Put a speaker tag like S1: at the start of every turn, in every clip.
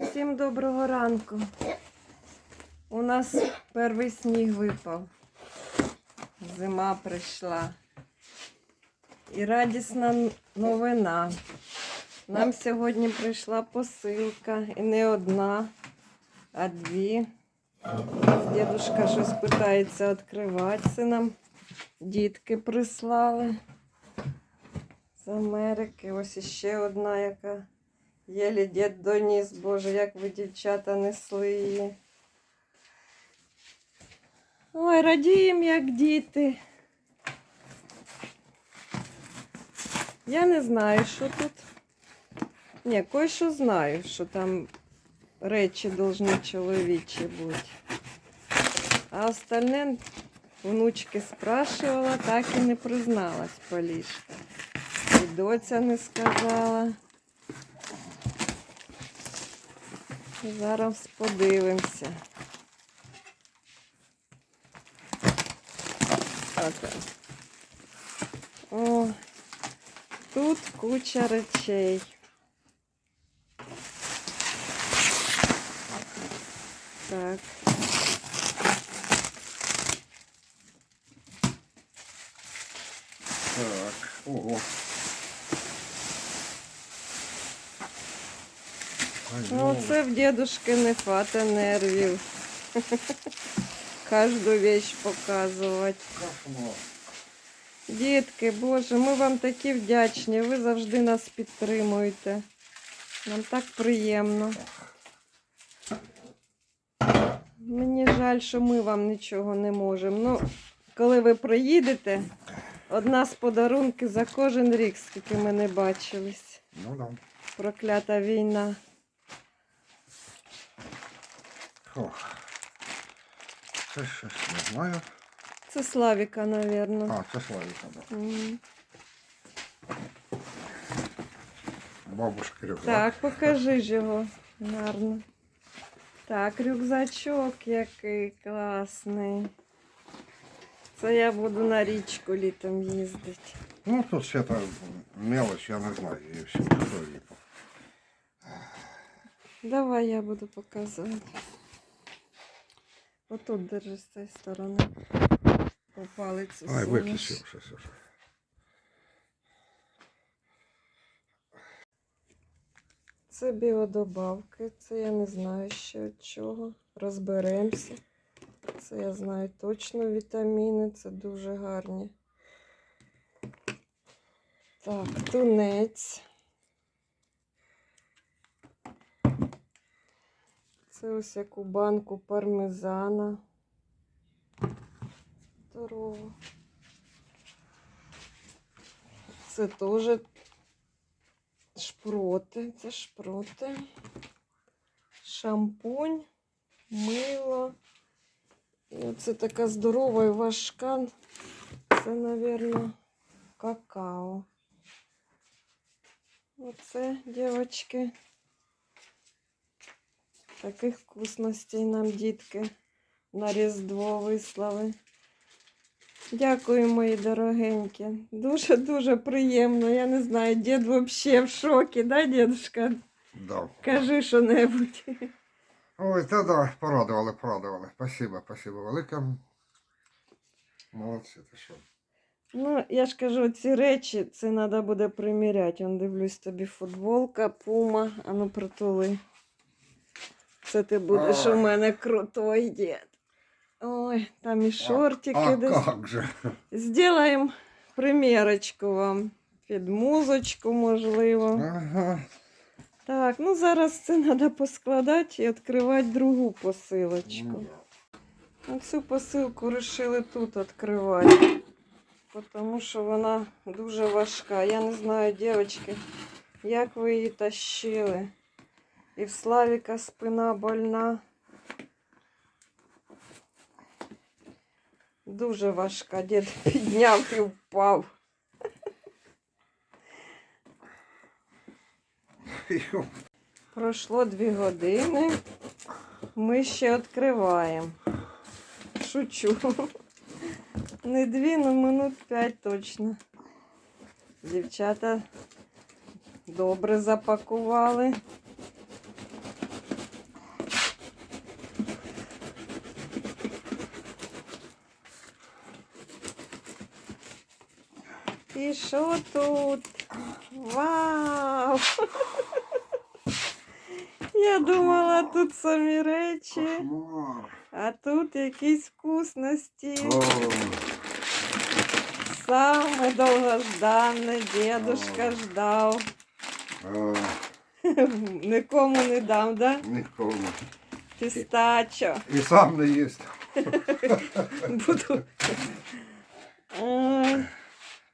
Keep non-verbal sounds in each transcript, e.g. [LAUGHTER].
S1: Всім доброго ранку. У нас перший сніг випав. Зима прийшла. І радісна новина. Нам сьогодні прийшла посилка. І не одна, а дві. Дідушка щось питається відкривати. Це нам дітки прислали з Америки. Ось іще одна, яка єлі дід доніс. Боже, як ви, дівчата, несли її. Ой, радіємо, як діти. Я не знаю, що тут. Ні, кое-що знаю, що там речі повинні чоловічі бути. А остальне внучки спрашивала, так і не призналась Полішка. І доця не сказала. Зараз подивимося. Так. О, тут куча речей. Так
S2: ого. Ай,
S1: Ну, це в дедушки не хвата нервів. [LAUGHS] Кожну вещь показувати. Дітки, Боже, ми вам такі вдячні. Ви завжди нас підтримуєте. Нам так приємно. Мені жаль, що ми вам нічого не можемо. Ну, коли ви приїдете, одна з подарунків за кожен рік, скільки ми не бачились.
S2: Ну да.
S1: Проклята війна.
S2: Ох. Це щось не знаю.
S1: Це Славіка, мабуть.
S2: А, це Славіка. да.
S1: М.
S2: Бабушка рюкзак.
S1: Так, покажи ж його гарно. Так, рюкзачок який класний. Це я буду на річку літом їздити.
S2: Ну, тут все это мелочь, я не знаю. І все.
S1: Давай я буду показувати. Отут держи з цієї сторони. По палицю
S2: Ай, виключив щось уже.
S1: Це біодобавки, це я не знаю ще від чого. Розберемося. Це я знаю точно вітаміни, це дуже гарні. Так, тунець. Це ось яку банку пармезана. Здорово. Це теж шпроти. Це шпроти. Шампунь, мило. І оце така здорова і важка. Це, мабуть, какао. Оце, дівчатки. Таких вкусностей нам дітки на Різдво вислали. Дякую, мої дорогенькі. Дуже-дуже приємно. Я не знаю, дід взагалі в шокі, да, дідушка?
S2: Да.
S1: Кажи що-небудь.
S2: Ой, та да, порадували, порадували. Спасибо, спасибо велике. Молодці, ти що.
S1: Ну, я ж кажу, ці речі це треба буде приміряти. Он дивлюсь тобі футболка, пума, а ну притули. Це ти будеш у мене крутой дід. Ой, там і шортики
S2: А
S1: десь.
S2: как же?
S1: Сделаємо примірочку вам. Під музичку, можливо.
S2: Ага.
S1: Так, ну зараз це треба поскладати і відкривати другу
S2: Ну,
S1: посилочку. Ну, цю посилку вирішили тут відкривати. Тому що вона дуже важка. Я не знаю, дівчатки, як ви її тащили. І в Славіка спина больна. Дуже важка. Дід [LAUGHS] підняв і впав. Пройшло дві години. Ми ще відкриваємо. Шучу. Не дві, ну минут п'ять точно. Дівчата добре запакували. І що тут? Вау! Я думала, тут самі речі, а тут якісь вкусності. Саме довгожданне дедушка ждав. [LAUGHS] Нікому не дам, да?
S2: нікому.
S1: Пістачо.
S2: І сам не їсть. [LAUGHS]
S1: Буду. [LAUGHS]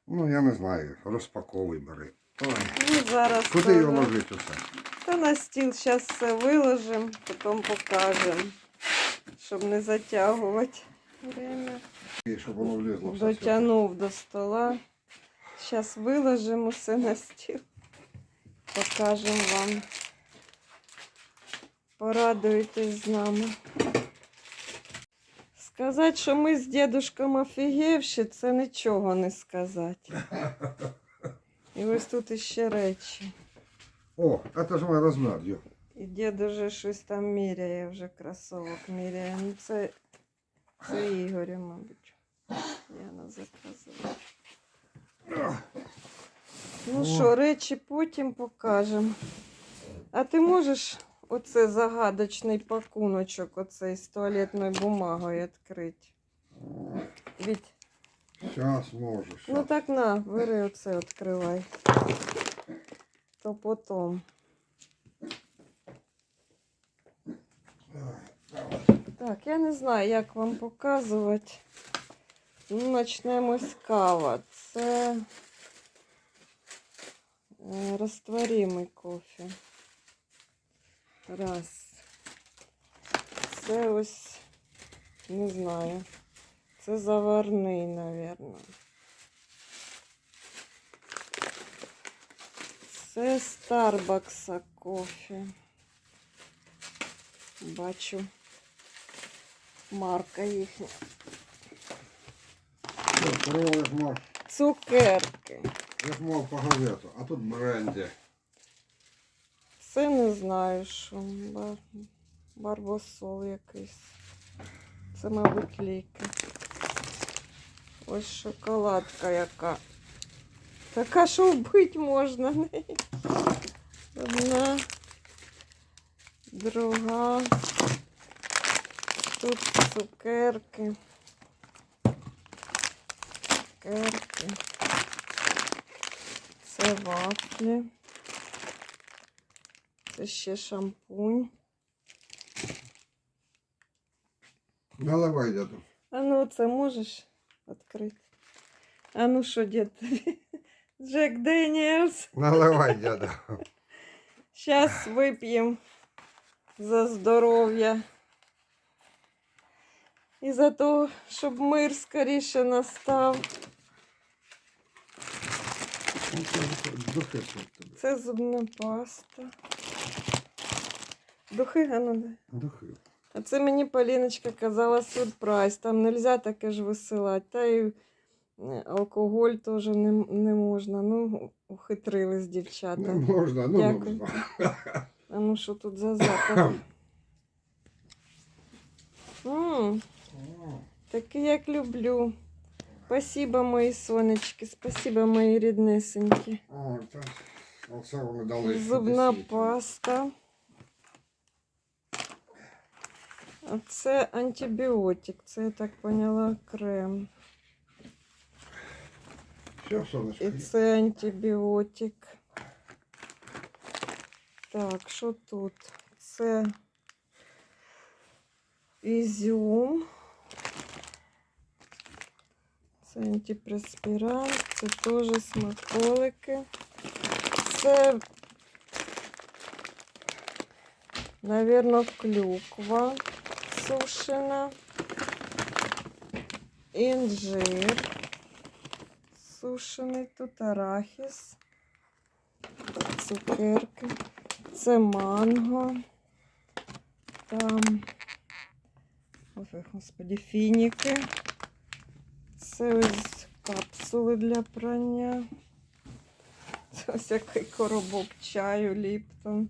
S2: Ну, я не знаю. Розпаковуй бери. Ой.
S1: ну зараз.
S2: Куди його ложити усе?
S1: Та на стіл зараз все виложимо, потім покажемо, щоб не затягувати. Время.
S2: І щоб воно влізло все.
S1: Дотягнув до стола. Зараз виложимо все на стіл. Покажемо вам. Порадуйтесь з нами. Сказати, що ми з дідушком офігівші, це нічого не сказати. І ось тут іще речі.
S2: О, це ж мій розмір. Йо.
S1: І дід уже щось там міряє, вже кросовок міряє. Ну це, це Ігоря, мабуть. Яна заказала. Ну що, речі потім покажемо. А ти можеш оце загадочний пакуночок оцей з туалетною бумагою відкрити? Від...
S2: Зараз можу.
S1: Ну так на, бери оце, відкривай. То потім. Так, я не знаю, як вам показувати. Ну, почнемо з кава. Це е, розтворимий кофе. Раз. Це ось, не знаю. Це заварний, напевно. Це Старбакса кофе. Бачу. Марка їхня. Цукерки.
S2: як мав по газету, а тут бренді.
S1: Це не знаю, що. Бар... Барбосол якийсь. Це, мабуть, ліки. Ось шоколадка яка. Така, що вбити можна. Одна, друга. Тут цукерки. Цукерки. Це вафлі. Це ще шампунь.
S2: Наливай, дяду.
S1: А ну це можеш відкрити? А ну що, дід тобі? [LAUGHS] Джек Деніелс.
S2: Наливай, дяду.
S1: Зараз [LAUGHS] вип'ємо за здоров'я. І за те, щоб мир скоріше настав.
S2: Тут.
S1: Це зубна паста. Духи, а ну дай.
S2: Духи.
S1: А це мені Поліночка казала сюрприз. Там не можна таке ж висилати. Та й е, алкоголь теж не, не можна. Ну, ухитрились дівчата.
S2: Не можна, ну
S1: Дякую.
S2: можна. [LAUGHS]
S1: А ну що тут за запах? М, Такий, як люблю. Спасибо, мої сонечки, спасибо, мої ріднесенькі.
S2: О, це, оце вони дали.
S1: Зубна
S2: десятку.
S1: паста. це антибіотик, це я так поняла крем.
S2: Все, сонечко.
S1: І це антибіотик. Так, що тут? Це ізюм. Це антипреспірант, це теж смаколики. Це, навірно, клюква Сушена. Інжир сушений, тут арахіс, цукерки, це манго, там, ой, господи, фініки, це ось капсули для прання, це ось який коробок чаю Ліптон.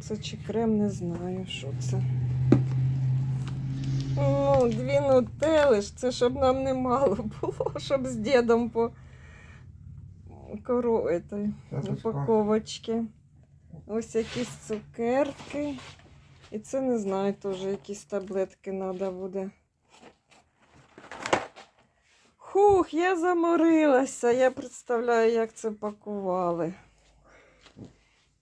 S1: Це чи крем, не знаю, що це. Ну, дві нутели ж, це щоб нам не мало [LAUGHS] було, щоб з дідом по кору этой, упаковочки. Ось якісь цукерки. І це не знаю, теж якісь таблетки треба буде. Хух, я заморилася. Я представляю, як це пакували.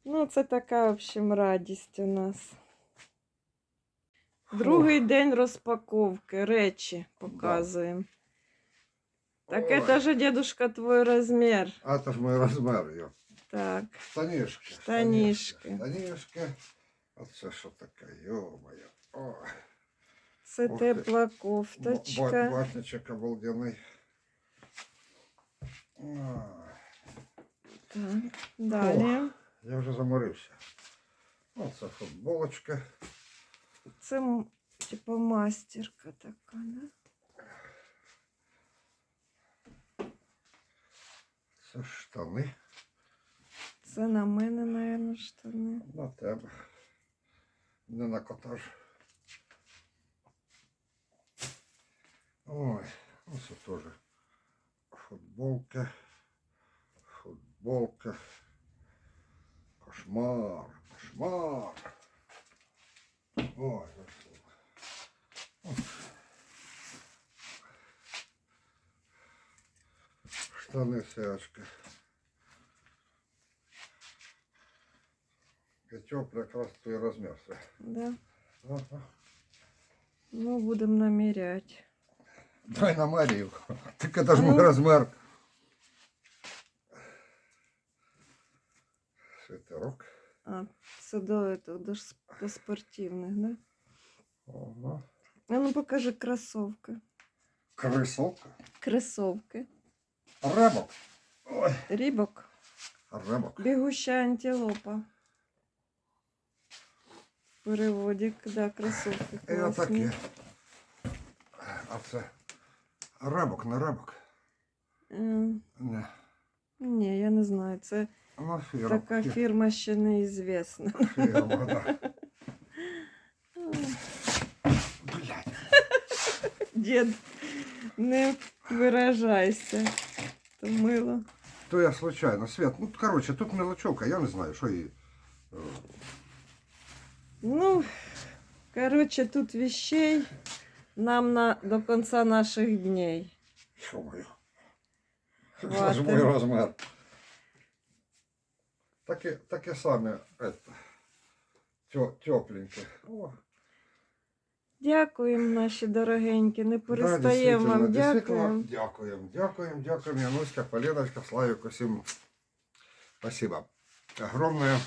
S1: Ну, це така, в общем, радість у нас. Другий день розпаковки, речі показуємо. Так
S2: Ой.
S1: это же, дедушка, твой размер.
S2: А це ж мій розмір. йо.
S1: Так.
S2: Штанішки.
S1: Штанішки.
S2: А це що таке? Йо-моє.
S1: Це
S2: Ух
S1: тепла
S2: Ба-
S1: кофточка.
S2: Батничок обалденний. Ой,
S1: Так, далі.
S2: Я вже заморився. Оце футболочка.
S1: Це типу мастерка така, да?
S2: Це штани
S1: Це на мене, наверное, штани.
S2: на тебе. Не на кота ж. Ой, оце теж футболка. Футболка. Кошмар, кошмар. Ой, штани сячка. Пятёк якраз твій розмір. все.
S1: Да?
S2: Ага.
S1: Ну, будемо наміряти.
S2: Дай на Марію. [LAUGHS] Так это ж мой
S1: Ну.
S2: Свитерок.
S1: А, це до, до, до спортивних, да?
S2: Ага.
S1: А ну покажи кросовки.
S2: Крисовка.
S1: Кросовки.
S2: Ребок. Ой.
S1: Рібок.
S2: Ребок.
S1: Бігуща антилопа. В переводі, да, кросовки
S2: І отакі. А це ребок, не ребок.
S1: Е,
S2: Не.
S1: Ні, я не знаю. Це
S2: Ну, фірма.
S1: така
S2: фі-
S1: фірма ще неізвісна.
S2: Фірма, да. [LAUGHS] Блядь.
S1: Дід, не виражайся. То мило.
S2: То я случайно, Свет. Ну, короче, тут мелочевка, я не знаю, що її. е,
S1: Ну, коротше, тут вещей нам на, до конца наших дней.
S2: Що моє? Це ж мой розмір. Таке, таке саме, тепленьке.
S1: Дякуємо, наші дорогенькі. Не перестаємо
S2: действительно,
S1: вам. Дякуємо.
S2: Дякуємо, дякуємо, дякуємо. Януська, Поліночка, Славік, усім спасибо. Огромное.